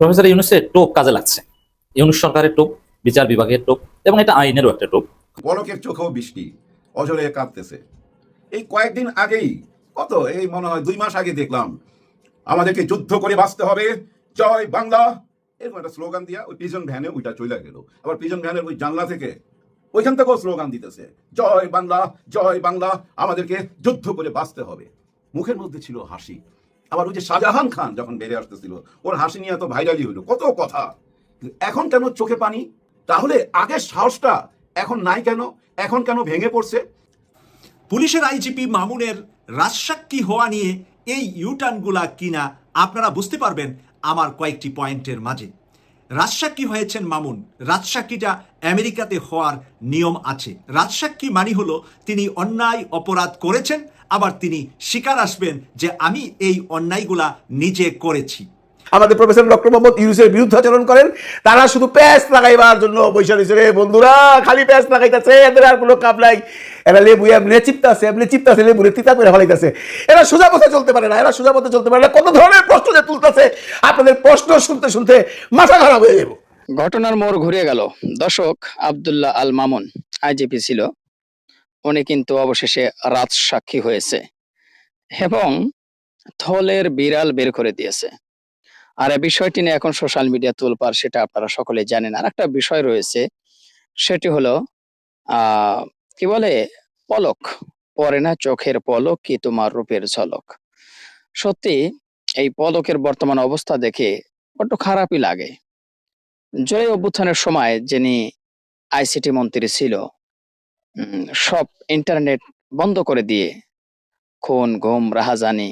Professor ইউনুসের টোপ কাজে লাগছে। ইউনুস সরকারের টোপ, বিচার বিভাগের টোপ এবং এটা আইনেরও একটা টোপ। পলকের চোখেও বৃষ্টি অজরে কাঁদতেছে এই কয়েকদিন আগেই, কত, এই মনে হয় দুই মাস আগে দেখলাম, আমাদেরকে যুদ্ধ করে বাঁচতে হবে, জয় বাংলা। এরকম একটা স্লোগান দিয়া ওই পিজন ভ্যানে ওইটা চলে গেল। আবার পিজন ভ্যানের ওই জানলা থেকে ওইখান থেকেও স্লোগান দিতেছে, জয় বাংলা জয় বাংলা, আমাদেরকে যুদ্ধ করে বাঁচতে হবে। মুখের মধ্যে ছিল হাসি। আবার ওই যে শাহজাহান খান যখন বেড়ে আসতেছিল, ওর হাসি নিয়ে তো ভাইরালি হইল কত কথা। এখন কেন চোখে পানি? তাহলে আগের সাহসটা এখন নাই কেন? এখন কেন ভেঙে পড়ছে? পুলিশের আইজিপি মামুনের রাজসাক্ষী হওয়া নিয়ে এই ইউটার্নগুলা কিনা আপনারা বুঝতে পারবেন আমার কয়েকটি পয়েন্টের মাঝে। রাজসাক্ষী হয়েছেন মামুন। রাজসাক্ষীটা আমেরিকাতে হওয়ার নিয়ম আছে। রাজসাক্ষী মানে হলো তিনি অন্যায় অপরাধ করেছেন আবার তিনি স্বীকার আসবেন যে আমি এই অন্যায়গুলা নিজে করেছি। আমাদের প্রফেসর ডক্টর মোহাম্মদ ইউনুসের বিরুদ্ধাচরণ করেন তারা শুধু প্যাঁচ লাগাইবার জন্য বৈশা রয়েছে রে বন্ধুরা খালি প্যাঁচ লাগাইতেছে এদের আর কোনো কাপ নাই। এরা লেবু এমনি চিপতাছে এমনি চিপতাছে লেবু তিতা করে ফলাইতেছে। এরা সোজা পথে চলতে পারে না এরা সোজা পথে চলতে পারে না কত ধরনের প্রশ্ন যে তুলতেছে আপনাদের প্রশ্ন শুনতে শুনতে মাথা খারাপ হয়ে যাব ঘটনার মোড় ঘুরে গেল। দর্শক আব্দুল্লাহ আল মামুন আইজিপি ছিল। উনি কিন্তু অবশেষে রাত সাক্ষী হয়েছে এবং থলের বিড়াল বের করে দিয়েছে। আর এই বিষয়টি নিয়ে এখন সোশ্যাল মিডিয়া তুলপার সেটা আপনারা সকলে জানেন। আর একটা বিষয় রয়েছে, সেটি হলো কি বলে, পলক। পরে না, চোখের পলক কি তোমার রূপের ঝলক? সত্যি, এই পলকের বর্তমান অবস্থা দেখে বড্ড খারাপই লাগে। জুলাই অভ্যুত্থানের সময় যিনি আইসিটি মন্ত্রী ছিল সব ইন্টারনেট বন্ধ করে দিয়ে খুন ঘুম রাহাজানি,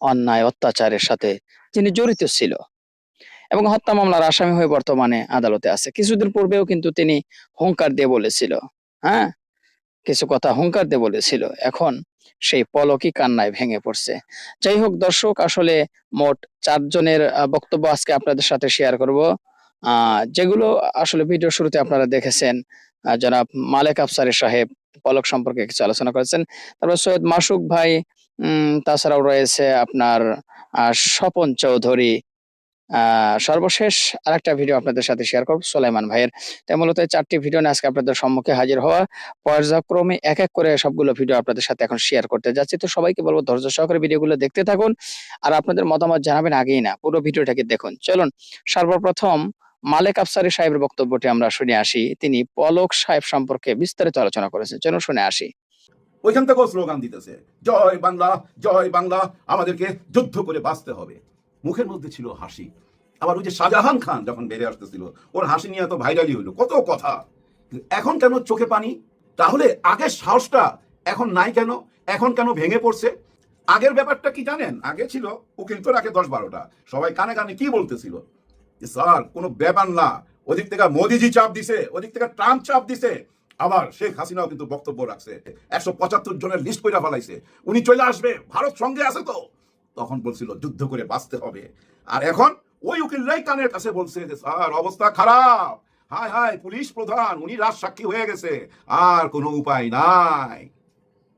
অন্যায়, অত্যাচারের সাথে যিনি জড়িত ছিল এবং হত্যা মামলার আসামি হয়ে বর্তমানে আদালতে আছে। কিছুদিন পূর্বেও কিন্তু তিনি হুঙ্কার দিয়ে বলেছিল হ্যাঁ? কিছু কথা হুঙ্কার দিয়ে বলেছিল। এখন সেই পলকই কান্নায় ভেঙে পড়ছে। যাই হোক দর্শক, আসলে মোট চারজনের বক্তব্য আজকে আপনাদের সাথে শেয়ার করব। আহ, যেগুলো আসলে ভিডিও শুরুতে আপনারা দেখেছেন জনাব মালেক আফসারি সাহেব পলক সম্পর্কে কিছু আলোচনা করেছেন। তারপর সৈয়দ মাসুক ভাই তাছাড়াও রয়েছে আপনার স্বপন চৌধুরী। সর্বশেষ আরেকটা ভিডিও আপনাদের সাথে শেয়ার করব সোলাইমান ভাইয়ের। তাই মূলত চারটি ভিডিও নিয়ে আজকে আপনাদের সম্মুখে হাজির হওয়া পর্যায়ক্রমে এক এক করে সবগুলো ভিডিও আপনাদের সাথে এখন শেয়ার করতে যাচ্ছি। তো সবাইকে বলব ধৈর্য সহকারে ভিডিওগুলো দেখতে থাকুন। আর আপনাদের মতামত জানাবেন আগেই না, পুরো ভিডিওটাকে দেখুন। চলুন, সর্বপ্রথম মালেক আফসারি সাহেবের বক্তব্যটি আমরা শুনে আসি। তিনি পলক সাহেব সম্পর্কে বিস্তারিত আলোচনা করেছেন। চলুন শুনে আসি। ওইখান থেকেও স্লোগান দিতেছে, জয় বাংলা জয় বাংলা, আমাদেরকে যুদ্ধ করে বাঁচতে হবে। মুখের মধ্যে ছিল হাসি। আবার ওই যে শাহজাহান খান যখন বেড়ে আসতেছিল, ওর হাসি নিয়ে তো ভাইরালি হইল, কত কথা। এখন কেন চোখে পানি? তাহলে আগের সাহসটা এখন নাই কেন? এখন কেন ভেঙে পড়ছে? আগের ব্যাপারটা কি জানেন? আগে ছিল, উকিল তো রাখে দশ বারোটা। সবাই কানে কানে কি বলতেছিল? স্যার, কোনো ব্যাপার না। ওদিক থেকে মোদিজি চাপ দিছে, ওদিক থেকে ট্রাম্প চাপ দিছে। আবার শেখ হাসিনাও কিন্তু বক্তব্য রাখছে। একশো পঁচাত্তর জনের লিস্ট করে ফেলাইছে। উনি চলে আসবে, ভারত সঙ্গে আছে তো। তখন বলছিল, যুদ্ধ করে বাঁচতে হবে। আর এখন ওই উকিলরাই কানের কাছে বলছে যে, স্যার, অবস্থা খারাপ। হায় হায়, পুলিশ প্রধান, উনি রাজ সাক্ষী হয়ে গেছে। আর কোনো উপায় নাই।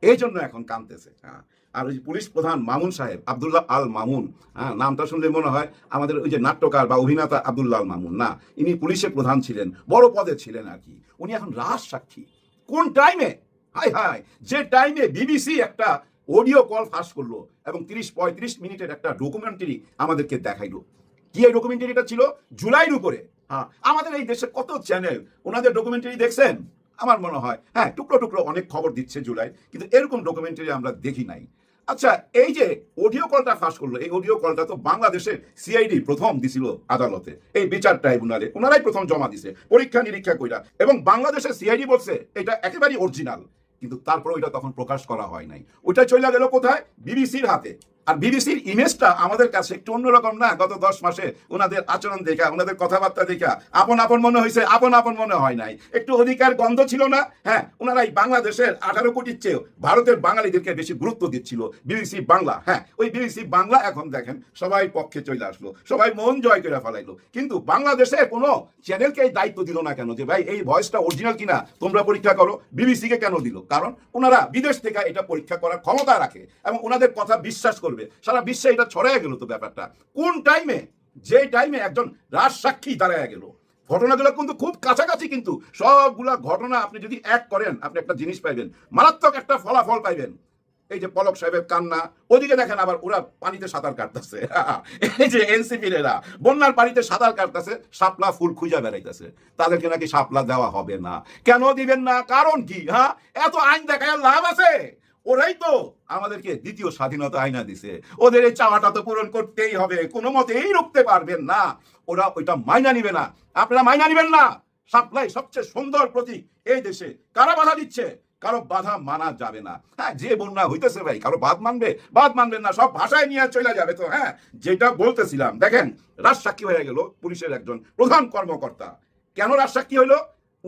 এই জন্য এখন কানতেছে হ্যাঁ। আর ওই পুলিশ প্রধান মামুন সাহেব, আব্দুল্লাহ আল মামুন হ্যাঁ নামটা শুনলে মনে হয় আমাদের ওই যে নাট্যকার বা অভিনেতা আব্দুল্লাহ আল মামুন, না, ইনি পুলিশের প্রধান ছিলেন, বড় পদে ছিলেন আর কি। উনি এখন রাজ সাক্ষী। কোন টাইমে? হাই হাই যে টাইমে বিবিসি একটা অডিও কল ফাঁস করল এবং তিরিশ পঁয়ত্রিশ মিনিটের একটা ডকুমেন্টারি আমাদেরকে দেখাইলো। কি এই ডকুমেন্টারিটা ছিল? জুলাইয়ের উপরে। হ্যাঁ আমাদের এই দেশে কত চ্যানেল ওনাদের ডকুমেন্টারি দেখছেন? আমার মনে হয় হ্যাঁ টুকরো টুকরো অনেক খবর দিচ্ছে জুলাই কিন্তু এরকম ডকুমেন্টারি আমরা দেখি নাই। আচ্ছা এই যে অডিও কলটা ফাঁস করল, এই অডিও কলটা তো বাংলাদেশের সিআইডি প্রথম দিছিল আদালতে। এই বিচার ট্রাইব্যুনালে ওনারাই প্রথম জমা দিছে, পরীক্ষা নিরীক্ষা কইরা। এবং বাংলাদেশের সিআইডি বলছে, এটা একেবারেই অরিজিনাল কিন্তু তারপরে ওইটা তখন প্রকাশ করা হয় নাই। ওইটা চলে গেল কোথায়? বিবিসির হাতে। আর বিবিসির ইমেজটা আমাদের কাছে একটু অন্যরকম না? গত দশ মাসে ওনাদের আচরণ দেখা ওনাদের কথাবার্তা দেখা, আপন আপন মনে হয়েছে, আপন আপন মনে হয় নাই। একটু অধিকার গন্ধ ছিল না? হ্যাঁ ওনারা এই বাংলাদেশের আঠারো কোটির চেয়েও ভারতের বাঙালিদেরকে বেশি গুরুত্ব দিচ্ছিল। বিবিসি বাংলা হ্যাঁ ওই বিবিসি বাংলা এখন দেখেন, সবাই পক্ষে চলে আসলো, সবাই মন জয় করে ফেলাইলো। কিন্তু বাংলাদেশে কোনো চ্যানেলকে এই দায়িত্ব দিল না কেন? যে ভাই, এই ভয়েসটা অরিজিনাল কিনা? তোমরা পরীক্ষা করো বিবিসিকে কেন দিল? কারণ ওনারা বিদেশ থেকে এটা পরীক্ষা করার ক্ষমতা রাখে এবং ওনাদের কথা বিশ্বাস করবে? সারা বিশ্বে এটা ছড়াই গেল তো ব্যাপারটা। কোন টাইমে যে টাইমে একজন রাজসাক্ষী দাঁড়ায় গেল। ঘটনাগুলো কিন্তু খুব কাছাকাছি কিন্তু। সবগুলা ঘটনা আপনি যদি এক করেন, আপনি একটা জিনিস পাইবেন। মারাত্মক একটা ফলাফল পাইবেন। এই যে পলক সাহেবের কান্না। ওদিকে দেখেন আবার ওরা পানিতে সাঁতার কাটতেছে। এই যে এনসিপির এরা। বন্যার পানিতে সাঁতার কাটতেছে, শাপলা ফুল খুঁজা বেড়াইতেছে। তাদেরকে নাকি শাপলা দেওয়া হবে না। কেন দিবেন না? কারণ কি হ্যাঁ? এত আইন দেখায় লাভ আছে? ওরাই তো আমাদেরকে দ্বিতীয় স্বাধীনতা আইনা দিছে। ওদের এই চাওয়াটা তো পূরণ করতেই হবে, কোনো মতেই রুখতে পারবেন না। ওরা ওইটা মাইনা নিবে না। আপনারা মাইনা নিবেন না। সাপ্লাই সবচেয়ে সুন্দর প্রতীক এই দেশে। কারা বাধা দিচ্ছে? কারও বাধা মানা যাবে না। হ্যাঁ যে বন্যা হইতেছে ভাই, কারও বাদ মানবে? বাদ মানবেন না, সব ভাষায় নিয়ে চলে যাবে তো হ্যাঁ? যেটা বলতেছিলাম, দেখেন, রাজসাক্ষী হয়ে গেল পুলিশের একজন প্রধান কর্মকর্তা। কেন রাজসাক্ষী হইল?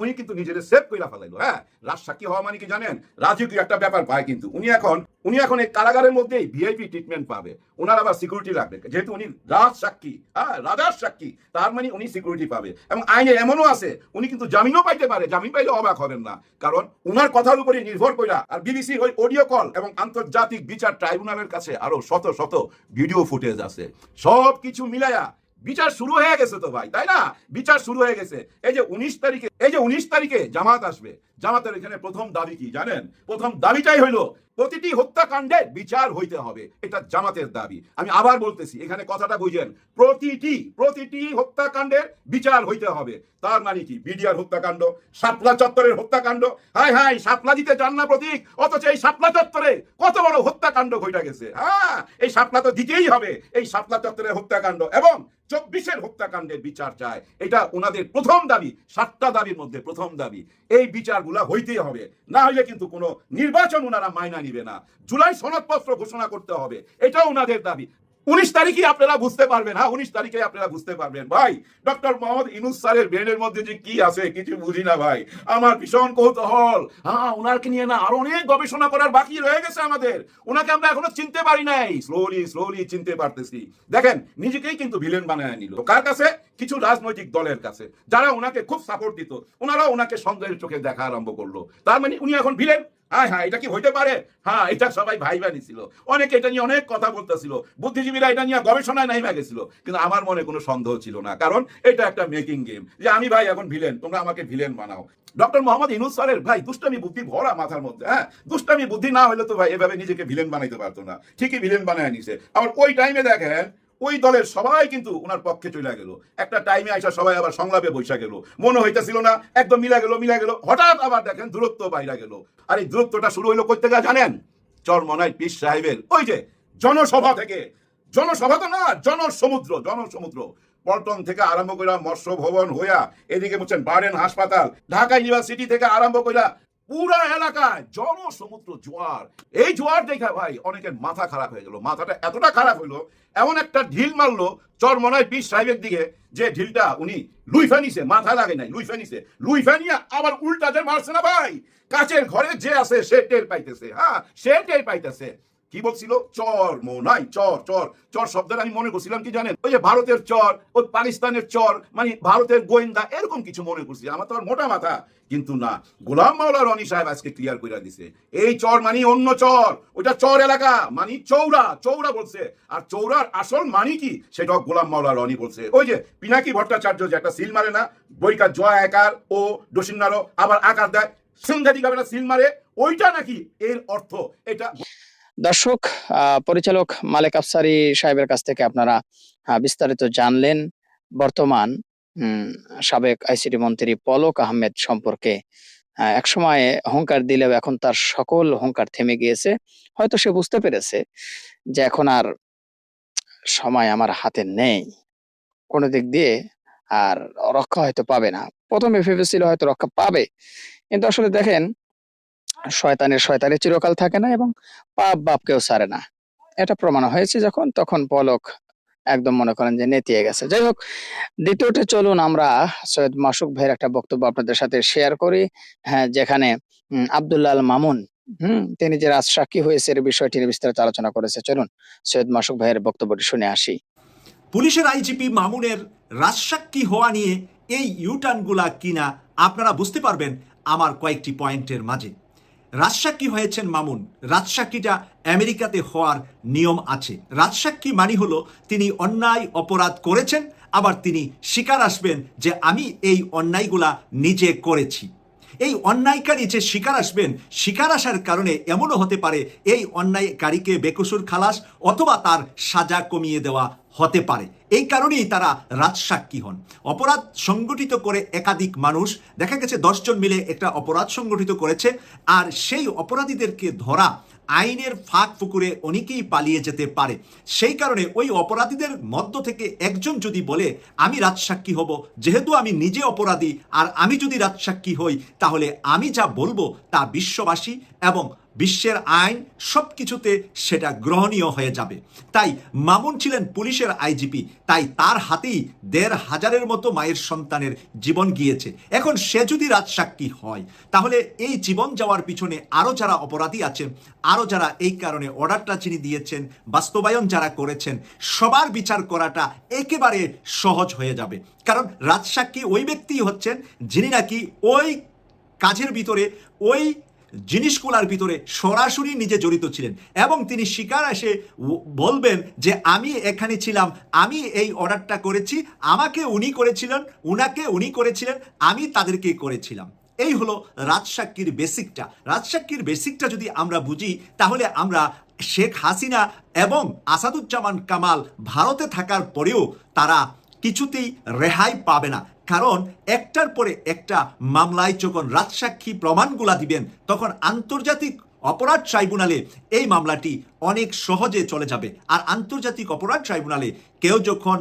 উনি কিন্তু নিজের সেভ কইরা ফেলাইলো হ্যাঁ? রাজসাক্ষী হওয়া মানে কি জানেন? রাজকীয় একটা ব্যাপার পায় কিন্তু উনি এখন উনি এখন এই কারাগারের মধ্যেই ভিআইপি ট্রিটমেন্ট পাবে। ওনার আবার সিকিউরিটি রাখবে যেহেতু উনি রাজ সাক্ষী হ্যাঁ? রাজার সাক্ষী, তার মানে উনি সিকিউরিটি পাবে। এবং আইনে এমনও আছে, উনি কিন্তু জামিনও পাইতে পারে। জামিন পাইলে অবাক হবেন না। কারণ উনার কথার উপরে নির্ভর কইরা আর বিবিসি ওই অডিও কল এবং আন্তর্জাতিক বিচার ট্রাইব্যুনালের কাছে আরও শত শত ভিডিও ফুটেজ আছে। সব কিছু মিলায়া বিচার শুরু হয়ে গেছে তো ভাই, তাই না? বিচার শুরু হয়ে গেছে। এই যে উনিশ তারিখে, এই যে উনিশ তারিখে জামাত আসবে জামাতের এখানে প্রথম দাবি কি জানেন? প্রথম দাবিটাই হইল, প্রতিটি হত্যাকাণ্ডে বিচার হইতে হবে। এটা জামাতের দাবি। আমি আবার বলতেছি, এখানে কথাটা বুঝেন, প্রতিটি প্রতিটি হত্যাকাণ্ডের বিচার হইতে হবে। তার মানে কি? বিডিআর হত্যাকাণ্ড সাপলা চত্বরের হত্যাকাণ্ড হাই হাই শাপলা দিতে চান না প্রতীক, অথচ এই সাপলা চত্বরে কত বড় হত্যাকাণ্ড ঘটে গেছে হ্যাঁ? এই শাপলা তো দিতেই হবে, এই সাপলা চত্বরের হত্যাকাণ্ড। এবং চব্বিশের হত্যাকাণ্ডের বিচার চায়। এটা ওনাদের প্রথম দাবি, সাতটা দাবির মধ্যে প্রথম দাবি। এই বিচারগুলা হইতেই হবে। না হইলে কিন্তু কোনো নির্বাচন ওনারা মাইনা নিবে না। জুলাই সনদপত্র ঘোষণা করতে হবে। এটাও ওনাদের দাবি। উনিশ তারিখে আপনারা বুঝতে পারবেন হ্যাঁ উনিশ তারিখে আপনারা বুঝতে পারবেন। ভাই, ডক্টর মোহাম্মদ ইনুস স্যারের ব্রেনের মধ্যে যে কি আছে, কিছু বুঝি না ভাই। আমার ভীষণ কৌতূহল। হ্যাঁ ওনাকে নিয়ে না আরও অনেক গবেষণা করার বাকি রয়ে গেছে আমাদের। ওনাকে আমরা এখনও চিনতে পারি নাই। স্লোলি স্লোলি চিনতে পারতেছি। দেখেন, নিজেকেই কিন্তু ভিলেন বানায় নিল। কার কাছে? কিছু রাজনৈতিক দলের কাছে, যারা ওনাকে খুব সাপোর্ট দিত। ওনারা ওনাকে সন্দেহের চোখে দেখা আরম্ভ করল। তার মানে উনি এখন ভিলেন হ্যাঁ হ্যাঁ এটা কি হইতে পারে? হ্যাঁ এটা সবাই ভাই ছিল অনেকে এটা নিয়ে অনেক কথা বলতেছিল। বুদ্ধিজীবীরা এটা নিয়ে গবেষণায় নাই গেছিল। কিন্তু আমার মনে কোনো সন্দেহ ছিল না। কারণ এটা একটা মেকিং গেম যে আমি ভাই এখন ভিলেন তোমরা আমাকে ভিলেন বানাও। ডক্টর মোহাম্মদ ইনুস স্যারের ভাই, দুষ্টামি বুদ্ধি ভরা মাথার মধ্যে হ্যাঁ? দুষ্টামি বুদ্ধি না হলে তো ভাই এভাবে নিজেকে ভিলেন বানাইতে পারতো না। ঠিকই ভিলেন বানায় নিছে। আবার ওই টাইমে দেখেন ওই দলের সবাই কিন্তু ওনার পক্ষে চলে গেল। একটা টাইমে আইসা সবাই আবার সংলাপে বৈশা গেল। মনে হইতেছিল না, একদম মিলা গেল মিলা গেল। হঠাৎ আবার দেখেন দূরত্ব বাইরা গেল। আর এই দূরত্বটা শুরু হইল করতে থেকে জানেন? চরমনাই পীর সাহেবের। ওই যে জনসভা থেকে। জনসভা তো না, জনসমুদ্র জনসমুদ্র। পল্টন থেকে আরম্ভ কইরা মৎস্য ভবন হইয়া এদিকে বলছেন বারেন হাসপাতাল, ঢাকা ইউনিভার্সিটি থেকে আরম্ভ কইরা পুরা এলাকায় জনসমুদ্র জোয়ার। এই জোয়ার দেখা ভাই অনেকের মাথা খারাপ হয়ে গেল। মাথাটা এতটা খারাপ হইল, এমন একটা ঢিল মারলো চরমনায় পীর সাহেবের দিকে, যে ঢিলটা উনি লুই ফেনিছে মাথা লাগে নাই লুই ফেনিছে লুই ফেনিয়া আবার উল্টা যে মারছে না ভাই? কাচের ঘরে যে আছে সে টের পাইতেছে হ্যাঁ? সে টের পাইতেছে। কি বলছিল? চর, মোনাই, চর চর। চর শব্দটা আমি মনে করছিলাম, কি জানেন? ওই যে ভারতের চর, ওই পাকিস্তানের চর মানে ভারতের গোয়েন্দা, এরকম কিছু মনে করছি আমার তো আর মোটা মাথা। কিন্তু না, গোলাম মাওলা রনি সাহেব আজকে ক্লিয়ার করে দিছে। এই চর মানি অন্য চর। ওইটা চর এলাকা, মানি চৌরা চৌরা বলছে। আর চৌরার আসল মানি কি? সেটা গোলাম মাওলা রনি বলছে। ওই যে পিনাকি ভট্টাচার্য যে একটা সিল মারে না বইকার জয় আকার ও ডসিন্নারও আবার আকার দেয় সাংঘাতিক একটা সিল মারে, ওইটা নাকি এর অর্থ? এটা দর্শক পরিচালক মালেক আফসারি সাহেবের কাছ থেকে আপনারা বিস্তারিত জানলেন বর্তমান সাবেক আইসিটি মন্ত্রী পলক আহমেদ সম্পর্কে। একসময় হুঙ্কার দিলেও এখন তার সকল হুঙ্কার থেমে গিয়েছে। হয়তো সে বুঝতে পেরেছে যে এখন আর সময় আমার হাতে নেই। কোনো দিক দিয়ে আর রক্ষা হয়তো পাবে না। প্রথমে ভেবেছিল হয়তো রক্ষা পাবে। কিন্তু আসলে দেখেন শয়তানের শয়তানের চিরকাল থাকে না এবং পাপ বাপকেও সারে না। এটা প্রমাণ হয়েছে যখন, তখন পলক একদম মনে করেন যে নেতিয়ে গেছে। যাই হোক দ্বিতীয়তে চলুন আমরা সৈয়দ মাসুক ভাইয়ের একটা বক্তব্য আপনাদের সাথে শেয়ার করি। হ্যাঁ যেখানে আব্দুল্লাহ মামুন, হুম, তিনি যে রাজসাক্ষী হয়েছে এর বিষয়টি বিস্তারিত আলোচনা করেছে। চলুন, সৈয়দ মাসুক ভাইয়ের বক্তব্যটি শুনে আসি। পুলিশের আইজিপি মামুনের রাজসাক্ষী হওয়া নিয়ে এই ইউটার্নগুলা কিনা আপনারা বুঝতে পারবেন। আমার কয়েকটি পয়েন্টের মাঝে। রাজসাক্ষী হয়েছেন মামুন। রাজসাক্ষীটা আমেরিকাতে হওয়ার নিয়ম আছে। রাজসাক্ষী মানে হলো তিনি অন্যায় অপরাধ করেছেন, আবার তিনি স্বীকার আসবেন যে আমি এই অন্যায়গুলা নিজে করেছি। এই অন্যায়কারী যে শিকার আসবেন, শিকার আসার কারণে এমনও হতে পারে এই অন্যায়কারীকে বেকসুর খালাস অথবা তার সাজা কমিয়ে দেওয়া হতে পারে। এই কারণেই তারা রাজসাক্ষী হন। অপরাধ সংগঠিত করে একাধিক মানুষ, দেখা গেছে দশজন মিলে একটা অপরাধ সংগঠিত করেছে, আর সেই অপরাধীদেরকে ধরা আইনের ফাঁক ফুকুরে অনেকেই পালিয়ে যেতে পারে। সেই কারণে ওই অপরাধীদের মধ্য থেকে একজন যদি বলে, আমি রাজসাক্ষী হব, যেহেতু আমি নিজে অপরাধী, আর আমি যদি রাজসাক্ষী হই, তাহলে আমি যা বলব তা বিশ্ববাসী এবং বিশ্বের আইন সব কিছুতে সেটা গ্রহণীয় হয়ে যাবে। তাই মামুন ছিলেন পুলিশের আইজিপি, তাই তার হাতেই দেড় হাজারের মতো মায়ের সন্তানের জীবন গিয়েছে। এখন সে যদি রাজসাক্ষী হয়, তাহলে এই জীবন যাওয়ার পিছনে আরও যারা অপরাধী আছেন আরও যারা এই কারণে অর্ডারটা চিনি দিয়েছেন, বাস্তবায়ন যারা করেছেন, সবার বিচার করাটা একেবারে সহজ হয়ে যাবে। কারণ রাজসাক্ষী ওই ব্যক্তিই হচ্ছেন যিনি নাকি ওই কাজের ভিতরে ওই জিনিসগুলার ভিতরে সরাসরি নিজে জড়িত ছিলেন। এবং তিনি শিকার এসে বলবেন যে, আমি এখানে ছিলাম, আমি এই অর্ডারটা করেছি, আমাকে উনি করেছিলেন, উনাকে উনি করেছিলেন, আমি তাদেরকে করেছিলাম। এই হলো রাজসাক্ষীর বেসিকটা। রাজসাক্ষীর বেসিকটা যদি আমরা বুঝি, তাহলে আমরা শেখ হাসিনা এবং আসাদুজ্জামান কামাল ভারতে থাকার পরেও তারা কিছুতেই রেহাই পাবে না। কারণ একটার পরে একটা মামলায় যখন রাজসাক্ষী প্রমাণগুলা দিবেন, তখন আন্তর্জাতিক অপরাধ ট্রাইব্যুনালে এই মামলাটি অনেক সহজে চলে যাবে। আর আন্তর্জাতিক অপরাধ ট্রাইব্যুনালে কেউ যখন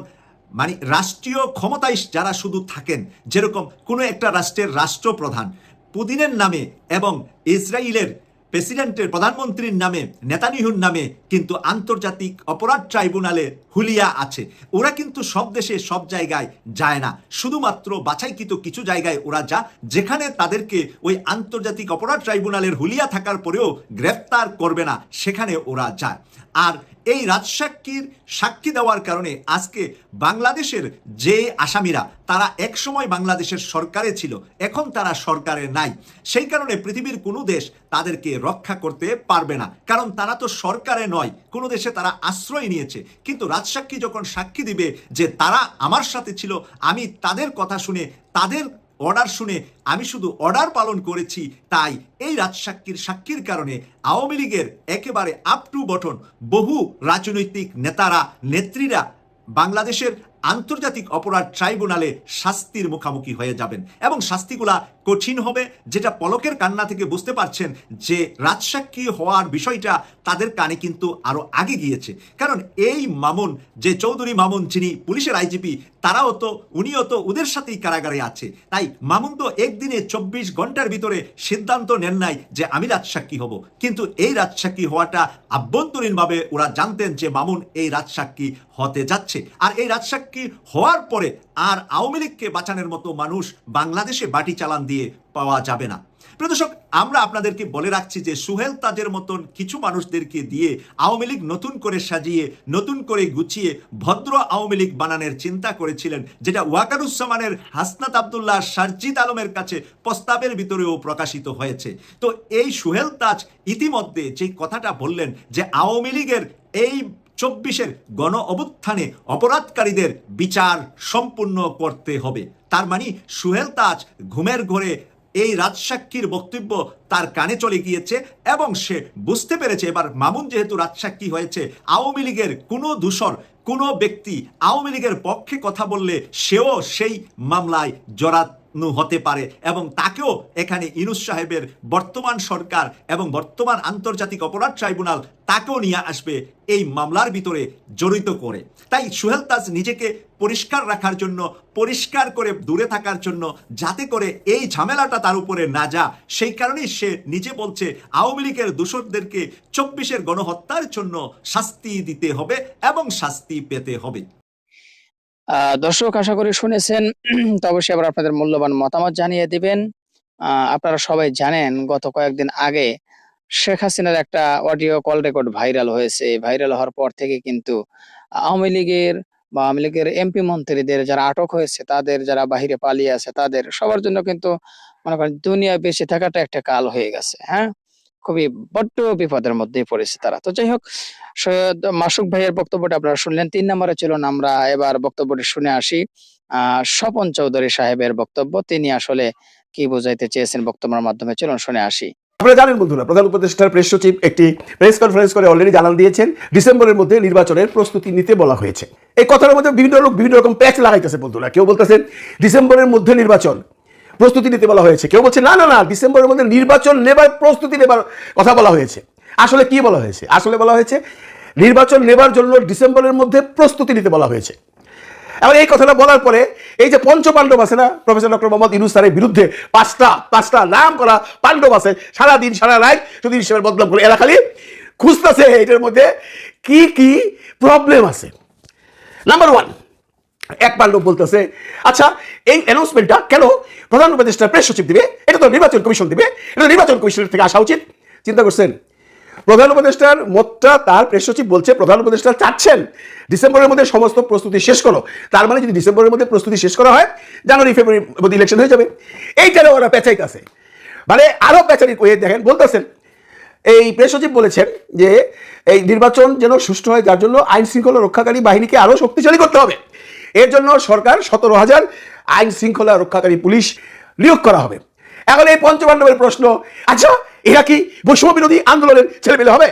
মানে রাষ্ট্রীয় ক্ষমতায় যারা শুধু থাকেন, যেরকম কোনো একটা রাষ্ট্রের রাষ্ট্রপ্রধান পুদিনের নামে এবং ইসরায়েলের প্রেসিডেন্টের প্রধানমন্ত্রীর নামে, নেতানিহুর নামে কিন্তু আন্তর্জাতিক অপরাধ ট্রাইব্যুনালে হুলিয়া আছে। ওরা কিন্তু সব দেশে, সব জায়গায় যায় না। শুধুমাত্র বাছাইকৃত কিছু জায়গায় ওরা যা, যেখানে তাদেরকে ওই আন্তর্জাতিক অপরাধ ট্রাইব্যুনালের হুলিয়া থাকার পরেও গ্রেফতার করবে না, সেখানে ওরা যায়। আর এই রাজসাক্ষীর সাক্ষী দেওয়ার কারণে আজকে বাংলাদেশের যে আসামিরা, তারা একসময় বাংলাদেশের সরকারে ছিল, এখন তারা সরকারে নাই। সেই কারণে পৃথিবীর কোনো দেশ তাদেরকে রক্ষা করতে পারবে না। কারণ তারা তো সরকারে নয়, কোনো দেশে তারা আশ্রয় নিয়েছে। কিন্তু রাজসাক্ষী যখন সাক্ষী দিবে যে তারা আমার সাথে ছিল, আমি তাদের কথা শুনে তাদের অর্ডার শুনে আমি শুধু অর্ডার পালন করেছি, তাই এই রাজসাক্ষীর সাক্ষীর কারণে আওয়ামী লীগের একেবারে আপ টু বটন বহু রাজনৈতিক নেতারা, নেত্রীরা বাংলাদেশের আন্তর্জাতিক অপরাধ ট্রাইব্যুনালে শাস্তির মুখোমুখি হয়ে যাবেন এবং শাস্তিগুলা কঠিন হবে, যেটা পলকের কান্না থেকে বুঝতে পারছেন যে রাজসাক্ষী হওয়ার বিষয়টা তাদের কানে কিন্তু আরও আগে গিয়েছে। কারণ এই মামুন, যে চৌধুরী মামুন, যিনি পুলিশের আইজিপি, তারাও তো, উনিও তো ওদের সাথেই কারাগারে আছে। তাই মামুন তো একদিনে চব্বিশ ঘণ্টার ভিতরে সিদ্ধান্ত নেন নাই যে আমি রাজসাক্ষী হব। কিন্তু এই রাজসাক্ষী হওয়াটা আভ্যন্তরীণভাবে ওরা জানতেন যে মামুন এই রাজসাক্ষী হতে যাচ্ছে। আর এই রাজসাক্ষী হওয়ার পরে আর আওয়ামী লীগকে বাঁচানোর মতো মানুষ বাংলাদেশে বাটি চালান দিয়ে পাওয়া যাবে না। প্রিয় দর্শক, আমরা আপনাদেরকে বলে রাখছি যে সুহেল তাজের মতন কিছু মানুষদেরকে দিয়ে আওয়ামী লীগ নতুন করে সাজিয়ে, নতুন করে গুছিয়ে ভদ্র আওয়ামী লীগ বানানোর চিন্তা করেছিলেন, যেটা ওয়াকারুজ্জামানের হাসনাত আবদুল্লাহ সারজিদ আলমের কাছে প্রস্তাবের ভিতরেও প্রকাশিত হয়েছে। তো এই সুহেল তাজ ইতিমধ্যে যে কথাটা বললেন যে আওয়ামী লীগের এই চব্বিশের গণ অভ্যুত্থানে অপরাধকারীদের বিচার সম্পূর্ণ করতে হবে। তার মানে সুহেল তাজ ঘুমের ঘরে এই রাজসাক্ষীর বক্তব্য তার কানে চলে গিয়েছে এবং সে বুঝতে পেরেছে, এবার মামুন যেহেতু রাজসাক্ষী হয়েছে, আওয়ামী লীগের কোনো দূষর কোনো ব্যক্তি আওয়ামী লীগের পক্ষে কথা বললে সেও সেই মামলায় জড়ানো হতে পারে এবং তাকেও এখানে ইনুস সাহেবের বর্তমান সরকার এবং বর্তমান আন্তর্জাতিক অপরাধ ট্রাইব্যুনাল তাকেও নিয়ে আসবে এই মামলার ভিতরে জড়িত করে। তাই সুহেল তাজ নিজেকে পরিষ্কার রাখার জন্য, পরিষ্কার করে দূরে থাকার জন্য, যাতে করে এই ঝামেলাটা তার উপরে না যা, সেই কারণেই সে নিজে বলছে, আওয়ামী লীগের দূষরদেরকে চব্বিশের গণহত্যার জন্য শাস্তি দিতে হবে এবং শাস্তি পেতে হবে। দর্শক, আশা করি শুনেছেন, তো অবশ্যই আবার আপনাদের মূল্যবান মতামত জানিয়ে দিবেন। আপনারা সবাই জানেন, গত কয়েকদিন আগে শেখ হাসিনার একটা অডিও কল রেকর্ড ভাইরাল হয়েছে। ভাইরাল হওয়ার পর থেকে কিন্তু আওয়ামী লীগের বা আওয়ামী লীগের এমপি মন্ত্রীদের যারা আটক হয়েছে, তাদের যারা বাহিরে পালিয়ে আছে, তাদের সবার জন্য কিন্তু মনে করেন দুনিয়ায় বেঁচে থাকাটা একটা কাল হয়ে গেছে হ্যাঁ? খুবই বড্ড বিপদের মধ্যেই পড়েছে তারা। তো যাই হোক, সৈয়দ মাসুক ভাইয়ের বক্তব্যটা আপনারা শুনলেন। তিন নম্বরে চলুন আমরা এবার বক্তব্যটি শুনে আসি। স্বপন চৌধুরী সাহেবের বক্তব্য। তিনি আসলে কি বোঝাইতে চেয়েছেন বক্তব্যের মাধ্যমে? চলুন শুনে আসি। আপনারা জানেন বন্ধুরা, প্রধান উপদেষ্টার প্রেস সচিব একটি প্রেস কনফারেন্স করে অলরেডি জানান দিয়েছেন, ডিসেম্বরের মধ্যে নির্বাচনের প্রস্তুতি নিতে বলা হয়েছে। এই কথার মধ্যে বিভিন্ন লোক বিভিন্ন রকম প্যাচ লাগাইতেছে বন্ধুরা। কেউ বলতেছেন ডিসেম্বরের মধ্যে নির্বাচন প্রস্তুতি নিতে বলা হয়েছে। কেউ বলছে, না না না, ডিসেম্বরের মধ্যে নির্বাচন নেবার প্রস্তুতি নেবার কথা বলা হয়েছে। আসলে কি বলা হয়েছে? আসলে বলা হয়েছে, নির্বাচন নেবার জন্য ডিসেম্বরের মধ্যে প্রস্তুতি নিতে বলা হয়েছে। এবার এই কথাটা বলার পরে, এই যে পঞ্চ পাণ্ডব আছে না, প্রফেসর ডক্টর মোহাম্মদ ইনুস বিরুদ্ধে পাঁচটা পাঁচটা নাম করা পাণ্ডব আছে সারাদিন সারা রাত শুধু হিসেবে বদলাম করে এরা খালি খুঁজতেছে এটার মধ্যে কি কি প্রবলেম আছে? নাম্বার ওয়ান এক পাণ্ডব বলতেছে আচ্ছা এই অ্যানাউন্সমেন্টটা কেন প্রধান উপদেষ্টা প্রেস সচিব দিবে? এটা তো নির্বাচন কমিশন দিবে। এটা নির্বাচন কমিশনের থেকে আসা উচিত। চিন্তা করছেন। প্রধান উপদেষ্টার মতটা তার প্রেস সচিব বলছে, প্রধান উপদেষ্টা চাচ্ছেন ডিসেম্বরের মধ্যে সমস্ত প্রস্তুতি শেষ করো। তার মানে যদি ডিসেম্বরের মধ্যে প্রস্তুতি শেষ করা হয়, জানুয়ারি ফেব্রুয়ারির মধ্যে ইলেকশন হয়ে যাবে। এইটারও ওরা পেঁচাইতেছে। মানে আরও পেঁচারি দেখেন, বলতেছেন, এই প্রেস সচিব বলেছেন যে এই নির্বাচন যেন সুষ্ঠু হয়, যার জন্য আইন শৃঙ্খলা রক্ষাকারী বাহিনীকে আরও শক্তিশালী করতে হবে। এর জন্য সরকার সতেরো হাজার আইন শৃঙ্খলা রক্ষাকারী পুলিশ নিয়োগ করা হবে। এখন এই পঞ্চপাণ্ডবের প্রশ্ন আচ্ছা এরা কি বৈষম্য বিরোধী আন্দোলনের ছেলেমেলে হবে?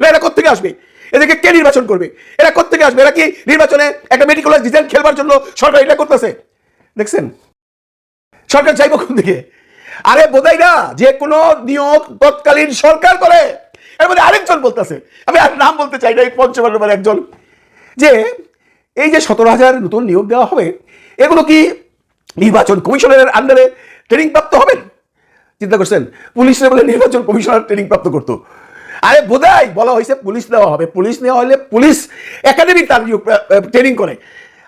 না, এরা কোথেকে আসবে? এদেরকে কে নির্বাচন করবে? এরা কোথেকে আসবে? এরা কি নির্বাচনে একটা মেডিকেল ডিজাইন খেলবার জন্য সরকার এটা করতেছে? দেখছেন? সরকার চাইব কোন দিকে? আরে বোধাই না, যে কোনো নিয়োগ তৎকালীন সরকার করে। এর মধ্যে আরেকজন বলতেছে, আমি আর নাম বলতে চাই না, এই পঞ্চম একজন, যে এই যে সতেরো হাজার নতুন নিয়োগ দেওয়া হবে, এগুলো কি নির্বাচন কমিশনের আন্ডারে ট্রেনিং প্রাপ্ত হবেন চিন্তা করছেন পুলিশের বলে নির্বাচন কমিশনার ট্রেনিং প্রাপ্ত করতো। আরে বোধাই বলা হয়েছে পুলিশ দেওয়া হবে, পুলিশ নেওয়া হলে পুলিশ একাডেমি তার ট্রেনিং করে।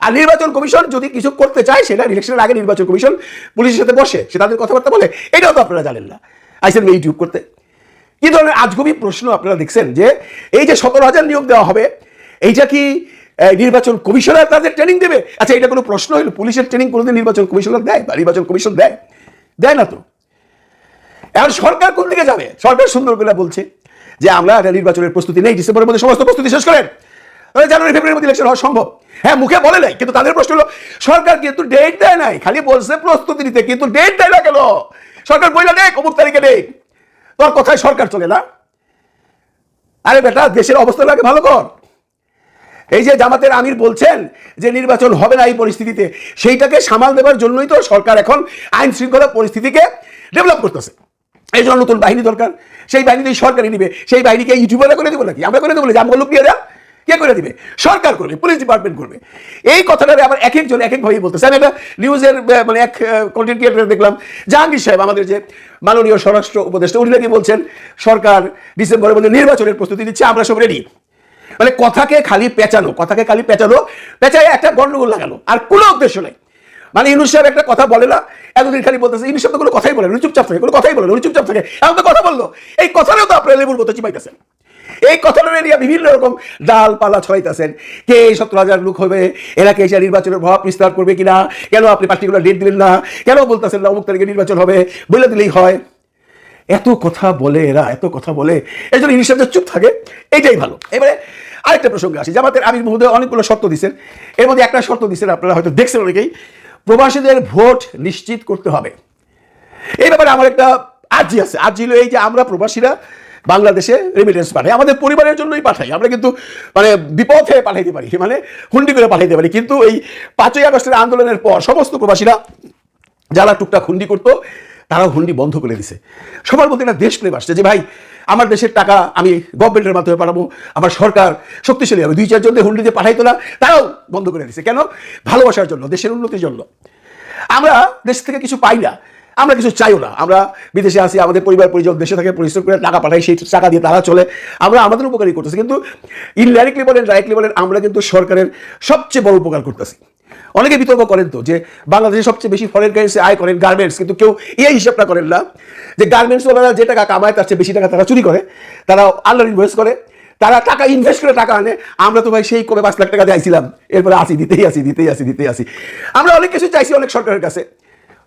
আর নির্বাচন কমিশন যদি কিছু করতে চায়, সেটা ইলেকশনের আগে নির্বাচন কমিশন পুলিশের সাথে বসে, সে তাদের কথাবার্তা বলে, এটাও তো আপনারা জানেন না। আইসেন ইউটিউব করতে। কি ধরনের আজগবি প্রশ্ন আপনারা দেখছেন যে, এই যে সতেরো হাজার নিয়োগ দেওয়া হবে, এইটা কি নির্বাচন কমিশনার তাদের ট্রেনিং দেবে? আচ্ছা এটা কোনো প্রশ্ন হলো? পুলিশের ট্রেনিং কোনোদিন নির্বাচন কমিশনার দেয়? বা নির্বাচন কমিশন দেয়? দেয় না তো। এখন সরকার কোন দিকে যাবে? সরকার সুন্দর করে বলছে যে, আমরা একটা নির্বাচনের প্রস্তুতি নেই, ডিসেম্বরের মধ্যে সমস্ত প্রস্তুতি শেষ করেন। জানুয়ারি, ফেব্রুয়ারির মধ্যে ইলেকশন হওয়া সম্ভব? হ্যাঁ মুখে বলে নাই, কিন্তু তাদের প্রশ্ন হলো, সরকার কিন্তু ডেট দেয় নাই, খালি বলছে প্রস্তুতি নিতে, কিন্তু ডেট দেয় না কেন? সরকার বইলা নেই, অমুক তারিখে নেই। তোর কথায় সরকার চলে না। আরে বেটা, দেশের অবস্থা লাগে ভালো কর। এই যে জামাতের আমির বলছেন যে নির্বাচন হবে না এই পরিস্থিতিতে, সেইটাকে সামাল দেওয়ার জন্যই তো সরকার এখন আইন শৃঙ্খলা পরিস্থিতিকে ডেভেলপ করতেছে। এই জন্য নতুন বাহিনী দরকার। সেই বাহিনী যদি সরকারই নিবে। সেই বাহিনীকে ইউটিউবাররা করে দেবো নাকি? আমরা করে দেবো যে আমরা লোক কে করে দিবে? সরকার করবে, পুলিশ ডিপার্টমেন্ট করবে। এই কথাটারে আবার এক একজন এক একভাবেই বলতেছে। আমি একটা নিউজের মানে এক কন্টেন্ট ক্রিয়েটার দেখলাম। জাহাঙ্গীর সাহেব, আমাদের যে মাননীয় স্বরাষ্ট্র উপদেষ্টা, উনি নাকি বলছেন, সরকার ডিসেম্বরের মধ্যে নির্বাচনের প্রস্তুতি নিচ্ছে, আমরা সব রেডি মানে কথাকে খালি পেঁচানো, কথাকে খালি পেঁচানো, পেঁচায় একটা গন্ডগোল লাগানো আর কোনো উদ্দেশ্য নেই। মানে ইনুস সাহেব একটা কথা বলে না, এতদিন খালি বলতেছে, ইনুস সাহেব তো কোনো কথাই বলে না চুপচাপ থাকে, কোনো কথাই বলে না চুপচাপ থাকে এমন তো কথা বলল। এই কথাটাও তো আপনার লেবুর মতো চিপাইতেছেন এই কথাটা নিয়ে বিভিন্ন রকম ডাল পালা ছড়াইতেছেন। কে এই সত্তর হাজার লোক হবে? এরা কে এসে নির্বাচনের প্রভাব বিস্তার করবে কিনা? কেন আপনি পার্টিকুলার ডেট দিলেন না? কেন বলতেছেন না অমুক তারিখে নির্বাচন হবে? বলে দিলেই হয়। এত কথা বলে এরা, এত কথা বলে। এই জন্য ইংলিশ সাহেব চুপ থাকে এটাই ভালো। এবারে আরেকটা প্রসঙ্গে আসি। জামাতের আমির মহোদয় অনেকগুলো শর্ত দিচ্ছেন এর মধ্যে একটা শর্ত দিচ্ছেন আপনারা হয়তো দেখছেন অনেকেই। প্রবাসীদের ভোট নিশ্চিত করতে হবে। এই ব্যাপারে আমার একটা আর্জি আছে। আর্জি হলো এই যে আমরা প্রবাসীরা বাংলাদেশে রেমিটেন্স পাঠাই। আমাদের পরিবারের জন্যই পাঠাই। আমরা কিন্তু মানে বিপথে পাঠাইতে পারি মানে হুন্ডি করে পাঠাইতে পারি। কিন্তু এই পাঁচই আগস্টের আন্দোলনের পর সমস্ত প্রবাসীরা যারা টুকটাক হুন্ডি করতো, তারাও হুন্ডি বন্ধ করে দিছে। সবার মধ্যে একটা দেশপ্রেম আসছে যে, ভাই আমার দেশের টাকা আমি গভর্নমেন্টের মাধ্যমে পাঠাবো, আমার সরকার শক্তিশালী হবে। দুই চারজন দিয়ে হুন্ডি যে পাঠাইতো না, তারাও বন্ধ করে দিছে। কেন? ভালোবাসার জন্য, দেশের উন্নতির জন্য। আমরা দেশ থেকে কিছু পাই না, আমরা কিছু চাইও না। আমরা বিদেশে আসি আমাদের পরিবার, পরিজন দেশে থেকে, পরিশ্রম করে টাকা পাঠাই, সেই টাকা দিয়ে তারা চলে। আমরা আমাদের উপকারই করতেছি। কিন্তু ইনডাইরেক্টলি বলেন ডাইরেক্টলি বলেন, আমরা কিন্তু সরকারের সবচেয়ে বড় উপকার করতেছি। অনেকে বিতর্ক করেন তো যে বাংলাদেশে সবচেয়ে বেশি ফরেন কারেন্সি আয় করেন গার্মেন্টস কিন্তু কেউ এই হিসাবটা করেন না যে গার্মেন্টস ওনারা যে টাকা কামায় তার চেয়ে বেশি টাকা তারা চুরি করে, তারা আন্ডার ইনভেস্ট করে, তারা টাকা ইনভেস্ট করে টাকা আনে। আমরা তো ভাই সেই কবে পাঁচ লাখ টাকা চাইছিলাম এরপরে আসি দিতেই আসি দিতেই আসি দিতেই আসি আমরা অনেক কিছু চাইছি অনেক সরকারের কাছে।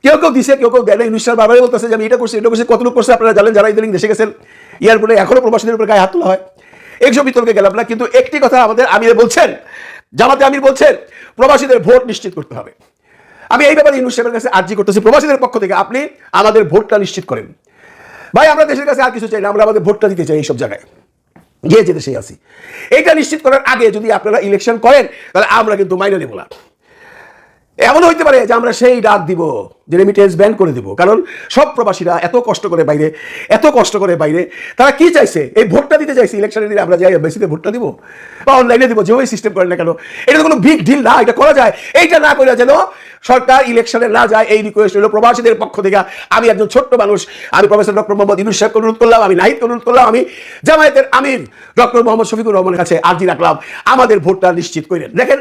কেউ কেউ দিছে, কেউ কেউ দেয় না ইউনুস বারবারই বলতেছে যে, আমি এটা করছি এটা করছি। কত লোক করছে আপনারা জানেন? যারা ইদানিং দেশে গেছেন এয়ারপোর্টে এখনও প্রবাসীদের উপরে গায়ে হাত তোলা হয়। এইসব বিতর্কে গেলাম না, কিন্তু একটি কথা আমাদের আমির বলছেন জামাতে আমির বলছেন, প্রবাসীদের ভোট নিশ্চিত করতে হবে। আমি এই ব্যাপারে ইউনুস সাহেবের কাছে আর্জি করতেছি। প্রবাসীদের পক্ষ থেকে আপনি আমাদের ভোটটা নিশ্চিত করেন। ভাই, আমরা দেশের কাছে আর কিছু চাই না, আমরা আমাদের ভোটটা দিতে চাই এইসব জায়গায়। যে যে দেশে আছি। এটা নিশ্চিত করার আগে যদি আপনারা ইলেকশন করেন, তাহলে আমরা কিন্তু মাইনে নেব না এমন হইতে পারে যে আমরা সেই ডাক দিব, যে রেমিটেন্স ব্যান করে দিব। কারণ সব প্রবাসীরা এত কষ্ট করে বাইরে, এত কষ্ট করে বাইরে। তারা কি চাইছে? এই ভোটটা দিতে চাইছে ইলেকশনের দিনে আমরা যাই বেশিতে ভোটটা দিব? বা অনলাইনে দিব, যেভাবে সিস্টেম করেন না কেন? এটা তো কোনো বিগ ডিল না, এটা করা যায়। এইটা না করে যেন সরকার ইলেকশনে না যায়, এই রিকোয়েস্ট হলো প্রবাসীদের পক্ষ থেকে। আমি একজন ছোট্ট মানুষ, আমি প্রফেসর ডক্টর মোহাম্মদ ইনুস সাহেবকে অনুরোধ করলাম, আমি নাহিদকে অনুরোধ করলাম, আমি জামায়াতের আমির ডক্টর মোহাম্মদ শফিকুর রহমানের কাছে আর্জি রাখলাম। আমাদের ভোটটা নিশ্চিত করেন দেখেন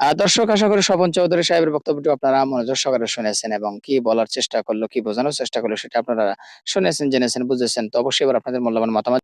দর্শক, আশা করি স্বপন চৌধুরী সাহেবের বক্তব্যটি আপনারা মনোযোগ সহকারে শুনেছেন এবং কি বলার চেষ্টা করল, কি বোঝানোর চেষ্টা করল সেটা আপনারা শুনেছেন, জেনেছেন, বুঝেছেন। তো অবশ্যই এবার আপনাদের মূল্যবান মতামত